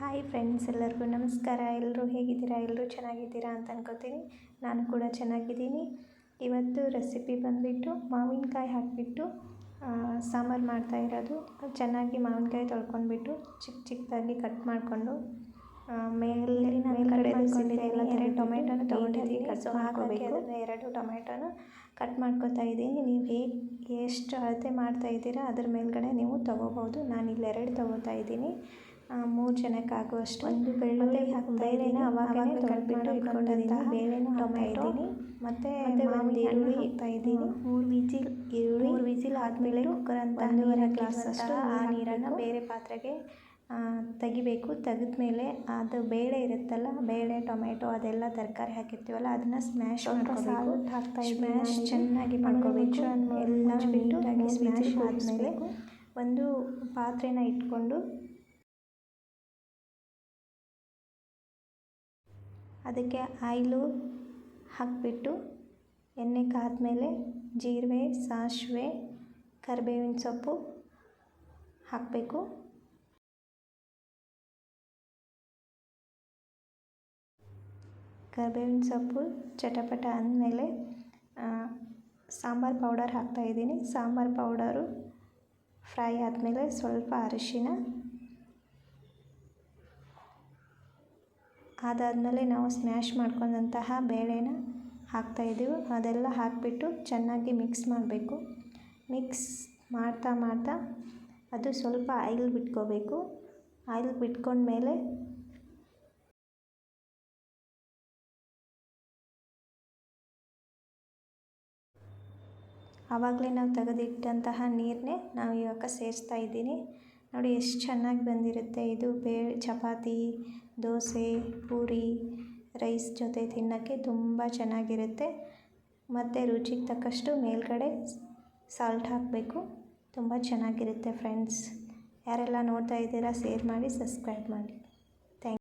Hi friends ಎಲ್ಲರಿಗೂ ನಮಸ್ಕಾರ. ಎಲ್ಲರೂ ಹೇಗಿದ್ದೀರಾ? ಎಲ್ಲರೂ ಚೆನ್ನಾಗಿದ್ದೀರಾ ಅಂತ ಅನ್ಕೋತೀನಿ. ನಾನು ಕೂಡ ಚೆನ್ನಾಗಿದ್ದೀನಿ. ಇವತ್ತು ರೆಸಿಪಿ ಬಂದುಬಿಟ್ಟು ಮಾವಿನಕಾಯಿ ಹಾಕಿಬಿಟ್ಟು ಸಾಂಬಾರು ಮಾಡ್ತಾ ಇರೋದು. ಚೆನ್ನಾಗಿ ಮಾವಿನಕಾಯಿ ತೊಳ್ಕೊಂಡ್ಬಿಟ್ಟು ಚಿಕ್ಕ ಚಿಕ್ಕದಾಗಿ ಕಟ್ ಮಾಡಿಕೊಂಡು ಮೇಲಿನ ಮೇಲ್ಗಡೆ ಎಲ್ಲ ಎರಡು ಟೊಮೆಟೊನ ತೊಗೊಂಡಿದ್ದೀನಿ. ಕಸು ಹಾಕೋಬೇಕು ಅದನ್ನು ಎರಡು ಟೊಮೆಟೊನ ಕಟ್ ಮಾಡ್ಕೊತಾ ಇದ್ದೀನಿ. ನೀವು ಹೇಗೆ ಎಷ್ಟು ಅಳತೆ ಮಾಡ್ತಾ ಇದ್ದೀರಾ? ಅದ್ರ ಮೇಲ್ಗಡೆ ನೀವು ತೊಗೋಬೋದು. ನಾನು ಇಲ್ಲಿ ಎರಡು ತೊಗೋತಾ ಇದ್ದೀನಿ. ಮೂರು ಜನಕ್ಕೆ ಆಗುವಷ್ಟು ಒಂದು ಬೆಳ್ಳುಳ್ಳಿ ಹಾಕ್ತಾ ಇದ್ದೀನಿ. ಅವಾಗಲೇ ತೊಳೆದ್ಬಿಟ್ಟು ಇಟ್ಕೊಂಡಿದ್ದೀನಿ. ಬೇಳೆನೂ ಟೊಮೆಟೊ ಮತ್ತು ಒಂದು ಈರುಳ್ಳಿ ಹಾಕ್ತಾ ಇದ್ದೀನಿ. ಮೂರು ವಿಜಿಲ್ ಈರುಳ್ಳಿ ಮೂರು ವಿಜಿಲ್ ಆದಮೇಲೆ ಕುಕ್ಕರ್ ಅಂತ ಒಂದೂವರೆ ಗ್ಲಾಸ್ ಅಷ್ಟು ಆ ನೀರನ್ನು ಬೇರೆ ಪಾತ್ರೆಗೆ ತೆಗಿಬೇಕು. ತೆಗೆದ ಮೇಲೆ ಅದು ಬೇಳೆ ಇರುತ್ತಲ್ಲ ಬೇಳೆ ಟೊಮೆಟೊ ಅದೆಲ್ಲ ತರಕಾರಿ ಹಾಕಿರ್ತೀವಲ್ಲ ಅದನ್ನು ಸ್ಮ್ಯಾಶ್ ಮಾಡ್ಕೋಬೇಕು. ಹಾಕ್ತಾ ಸ್ಮ್ಯಾಶ್ ಚೆನ್ನಾಗಿ ಮಾಡ್ಕೋಬೇಕು. ಎಲ್ಲ ನೀಟಾಗಿ ಸ್ಮ್ಯಾಶ್ ಆದಮೇಲೆ ಒಂದು ಪಾತ್ರೆನ ಇಟ್ಕೊಂಡು ಅದಕ್ಕೆ ಆಯಿಲು ಹಾಕಿಬಿಟ್ಟು ಎಣ್ಣೆ ಕಾದ್ಮೇಲೆ ಜೀರಿಗೆ ಸಾಸಿವೆ, ಕರಿಬೇವಿನ ಸೊಪ್ಪು ಹಾಕಬೇಕು. ಕರಿಬೇವಿನ ಸೊಪ್ಪು ಚಟಪಟ ಅಂದಮೇಲೆ ಸಾಂಬಾರು ಪೌಡರ್ ಹಾಕ್ತಾಯಿದ್ದೀನಿ ಸಾಂಬಾರು ಪೌಡರು ಫ್ರೈ ಆದಮೇಲೆ ಸ್ವಲ್ಪ ಅರಿಶಿನ ಅದಾದಮೇಲೆ ನಾವು ಸ್ಮ್ಯಾಶ್ ಮಾಡ್ಕೊಂಡಂತಹ ಬೇಳೆನ ಹಾಕ್ತಾಯಿದ್ದೀವಿ ಅದೆಲ್ಲ ಹಾಕಿಬಿಟ್ಟು ಚೆನ್ನಾಗಿ ಮಿಕ್ಸ್ ಮಾಡಬೇಕು. ಮಿಕ್ಸ್ ಮಾಡ್ತಾ ಮಾಡ್ತಾ ಅದು ಸ್ವಲ್ಪ ಆಯಿಲ್ ಬಿಟ್ಕೋಬೇಕು. ಆಯಿಲ್ ಬಿಟ್ಕೊಂಡ್ಮೇಲೆ ಆವಾಗಲೇ ನಾವು ತೆಗೆದಿಟ್ಟಂತಹ ನೀರನ್ನೇ ನಾವು ಇವಾಗ ಸೇರಿಸ್ತಾ ಇದ್ದೀನಿ. ನೋಡಿ ಎಷ್ಟು ಚೆನ್ನಾಗಿ ಬಂದಿರುತ್ತೆ ಇದು ಬೇ, ಚಪಾತಿ ದೋಸೆ, ಪೂರಿ, ರೈಸ್ ಜೊತೆ ತಿನ್ನೋಕ್ಕೆ ತುಂಬ ಚೆನ್ನಾಗಿರುತ್ತೆ. ಮತ್ತು ರುಚಿಗೆ ತಕ್ಕಷ್ಟು ಮೇಲುಗಡೆ ಸಾಲ್ಟ್ ಹಾಕಬೇಕು. ತುಂಬ ಚೆನ್ನಾಗಿರುತ್ತೆ ಫ್ರೆಂಡ್ಸ್ ಯಾರೆಲ್ಲ ನೋಡ್ತಾ ಇದ್ದೀರಾ ಸೇರ್ ಮಾಡಿ ಸಬ್ಸ್ಕ್ರೈಬ್ ಮಾಡಿ.